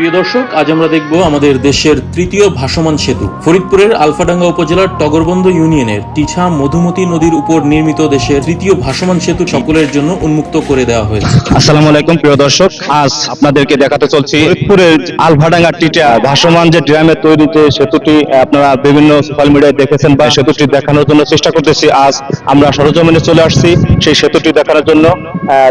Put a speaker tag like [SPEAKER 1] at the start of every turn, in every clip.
[SPEAKER 1] প্রিয় দর্শক, আজ আমরা দেখব আমাদের দেশের তৃতীয় ভাসমান সেতু। ফরিদপুরের আলফাডাঙ্গা উপজেলার টগরবন্দ ইউনিয়নের টিছা মধুমতি নদীর উপর নির্মিত দেশের তৃতীয় ভাসমান সেতু সকলের জন্য উন্মুক্ত করে দেওয়া হয়েছে।
[SPEAKER 2] আসসালামু আলাইকুম, প্রিয় দর্শক। আজ আপনাদেরকে দেখাতে চলছি ফরিদপুরের আলভাডাঙ্গা টিটা ভাসমান যে ড্রামে তৈরি যে সেতুটি, আপনারা বিভিন্ন সোশ্যাল মিডিয়ায় দেখেছেন বা সেতুটি দেখানোর জন্য চেষ্টা করতেছি। আজ আমরা সরজমিনে চলে আসছি সেই সেতুটি দেখানোর জন্য।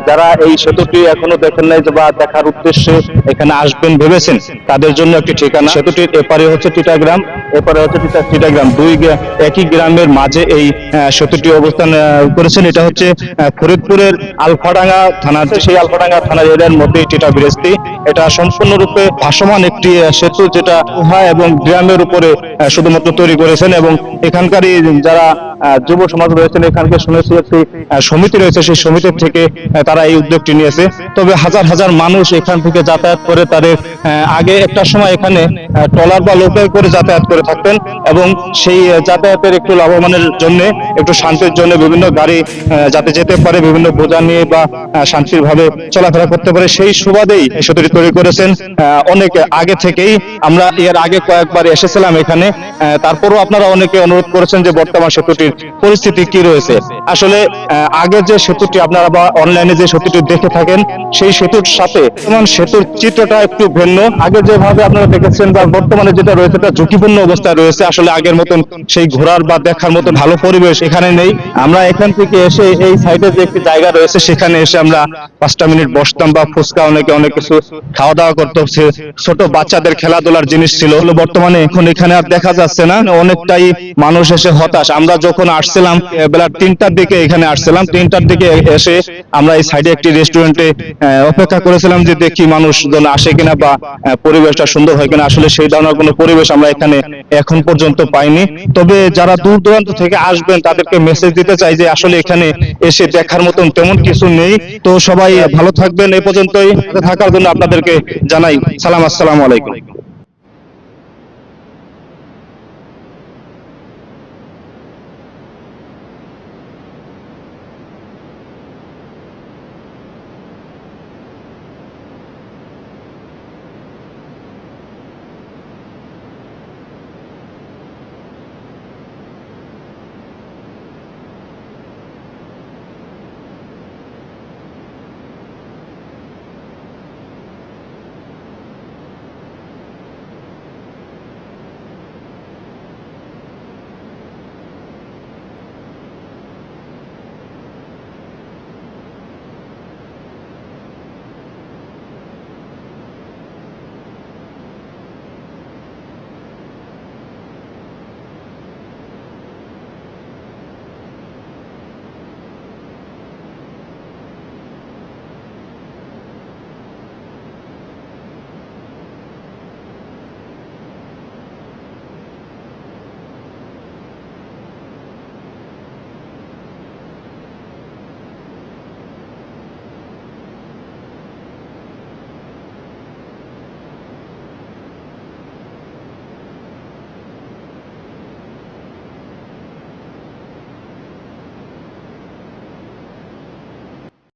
[SPEAKER 2] যারা এই সেতুটি এখনও দেখেন নাই বা দেখার উদ্দেশ্যে এখানে আসবেন ভেবেছেন তাদের জন্য একটি ঠিকানা। সেতুটির এপারে হচ্ছে টিটাগ্রাম এপারে হচ্ছে টিটাগ্রাম। দুই একই গ্রামের মাঝে এই সেতুটি অবস্থান করেছেন। এটা হচ্ছে ফরিদপুরের আলফাডাঙ্গা থানার, সেই আলফাডাঙ্গা থানার এরিয়ার মধ্যে টিটা বিরেস্তি এটা সম্পূর্ণরূপে ভাসমান একটি সেতু যেটা গুহা এবং গ্রামের উপরে শুধুমাত্র তৈরি করেছেন এবং এখানকারই যারা যুব সমাজ রয়েছেন এখানকে শুনেছি একটি সমিতি রয়েছে সেই সমিতির থেকে তারা এই উদ্যোগটি নিয়েছে। তবে হাজার হাজার মানুষ এখান থেকে যাতায়াত করে তাদের আগে একটা সময় এখানে ট্রলার বা লোকাল করে যাতায়াত করে থাকতেন এবং সেই যাতায়াতের একটু লাভবানের জন্য একটু শান্তির জন্য বিভিন্ন গাড়ি যাতে যেতে পারে বিভিন্ন বোঝা নিয়ে বা আহ, শান্তিভাবে চলাফেরা করতে পারে। সেই সুবাদেই সেতুটি তৈরি করেছেন। অনেক আগে থেকেই আমরা এর আগে কয়েকবার এসেছিলাম এখানে। তারপরও আপনারা অনেকে অনুরোধ করেছেন যে বর্তমান সেতুটির পরিস্থিতি কি রয়েছে। আসলে আগের যে সেতুটি আপনারা বা অনলাইনে যে সেতুটি দেখে থাকেন, সেই সেতুর সাথে বর্তমান সেতুর চিত্রটা একটু ভিন্ন। আগে যেভাবে আপনারা দেখেছেন বা বর্তমানে যেটা রয়েছে, এটা ঝুঁকিপূর্ণ অবস্থায় রয়েছে। আসলে আগের মতন সেই ঘোরার বা দেখার মতো ভালো পরিবেশ এখানে নেই। আমরা এখান থেকে এসে এই সাইডে যে একটি জায়গা রয়েছে, সেখানে এসে আমরা পাঁচটা মিনিট বসতাম বা ফুচকা অনেকে, অনেক কিছু খাওয়া দাওয়া করতে ছোট বাচ্চাদের খেলাধুলার জিনিস ছিল। বর্তমানে এখন এখানে আর দেখা যাচ্ছে না। অনেকটাই মানুষ এসে হতাশ। আমরা যখন আসছিলাম বেলা তিনটার দিকে এখানে আসছিলাম, তিনটার দিকে এসে আমরা এই সাইডে একটি রেস্টুরেন্টে অপেক্ষা করেছিলাম যে দেখি মানুষজন আসে কিনা বা পরিবেশটা সুন্দর হয় কিনা। আসলে সেই ধরনের কোনো পরিবেশ আমরা এখানে এখন পর্যন্ত পাইনি। তবে যারা দূর দূরান্ত থেকে আসবেন, তাদেরকে মেসেজ দিতে চাই যে আসলে এখানে এসে দেখার মতন তেমন কিছু নেই। তো সবাই ভালো থাকবেন। এ পর্যন্তই। থাকার জন্য আপনাদেরকে জানাই। সালাম, আসসালামু আলাইকুম।